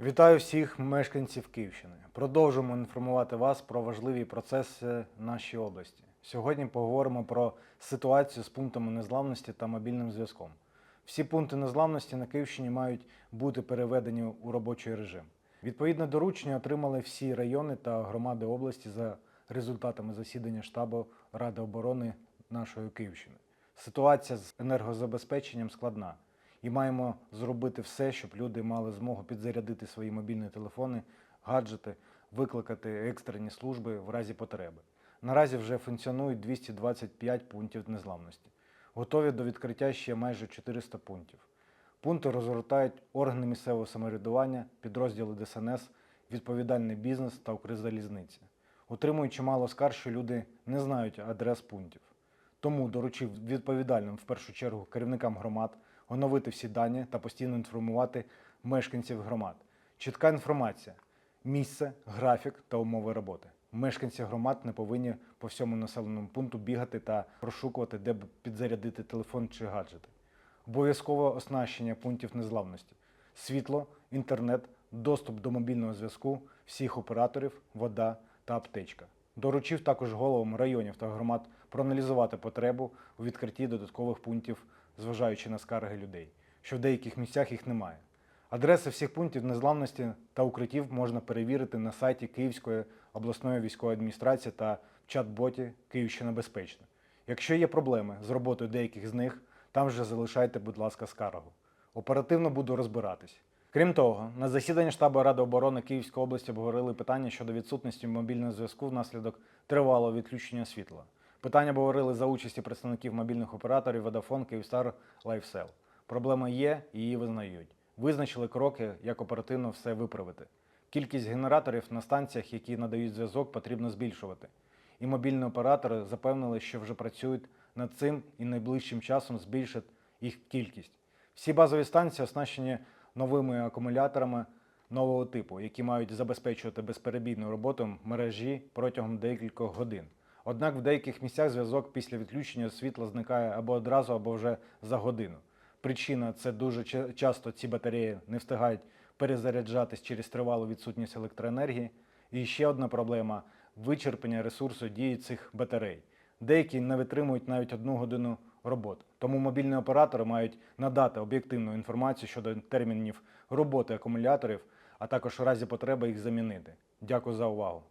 Вітаю всіх мешканців Київщини. Продовжуємо інформувати вас про важливі процеси нашій області. Сьогодні поговоримо про ситуацію з пунктами незламності та мобільним зв'язком. Всі пункти незламності на Київщині мають бути переведені у робочий режим. Відповідне доручення отримали всі райони та громади області за результатами засідання штабу Ради оборони нашої Київщини. Ситуація з енергозабезпеченням складна і маємо зробити все, щоб люди мали змогу підзарядити свої мобільні телефони, гаджети, викликати екстрені служби в разі потреби. Наразі вже функціонують 225 пунктів незламності. Готові до відкриття ще майже 400 пунктів. Пункти розгортають органи місцевого самоврядування, підрозділи ДСНС, відповідальний бізнес та Укрзалізниця. Отримують чимало скарг, що люди не знають адрес пунктів. Тому доручив відповідальним в першу чергу керівникам громад оновити всі дані та постійно інформувати мешканців громад. Чітка інформація, місце, графік та умови роботи. Мешканці громад не повинні по всьому населеному пункту бігати та прошукувати, де підзарядити телефон чи гаджети. Обов'язкове оснащення пунктів незламності, світло, інтернет, доступ до мобільного зв'язку всіх операторів, вода та аптечка. Доручив також головам районів та громад проаналізувати потребу у відкритті додаткових пунктів, зважаючи на скарги людей, що в деяких місцях їх немає. Адреси всіх пунктів незламності та укриттів можна перевірити на сайті Київської обласної військової адміністрації та в чат-боті Київщина безпечна. Якщо є проблеми з роботою деяких з них, там вже залишайте, будь ласка, скаргу. Оперативно буду розбиратись. Крім того, на засіданні штабу Ради оборони Київської області обговорили питання щодо відсутності мобільного зв'язку внаслідок тривалого відключення світла. Питання обговорили за участі представників мобільних операторів Vodafone, Київстар, Лайфсел. Проблема є і її визнають. Визначили кроки, як оперативно все виправити. Кількість генераторів на станціях, які надають зв'язок, потрібно збільшувати. І мобільні оператори запевнили, що вже працюють над цим і найближчим часом збільшать їх кількість. Всі базові станції оснащені новими акумуляторами нового типу, які мають забезпечувати безперебійну роботу мережі протягом декількох годин. Однак в деяких місцях зв'язок після відключення світла зникає або одразу, або вже за годину. Причина це дуже часто ці батареї не встигають перезаряджатись через тривалу відсутність електроенергії. І ще одна проблема вичерпання ресурсу дії цих батарей. Деякі не витримують навіть одну годину роботи. Тому мобільні оператори мають надати об'єктивну інформацію щодо термінів роботи акумуляторів, а також у разі потреби їх замінити. Дякую за увагу.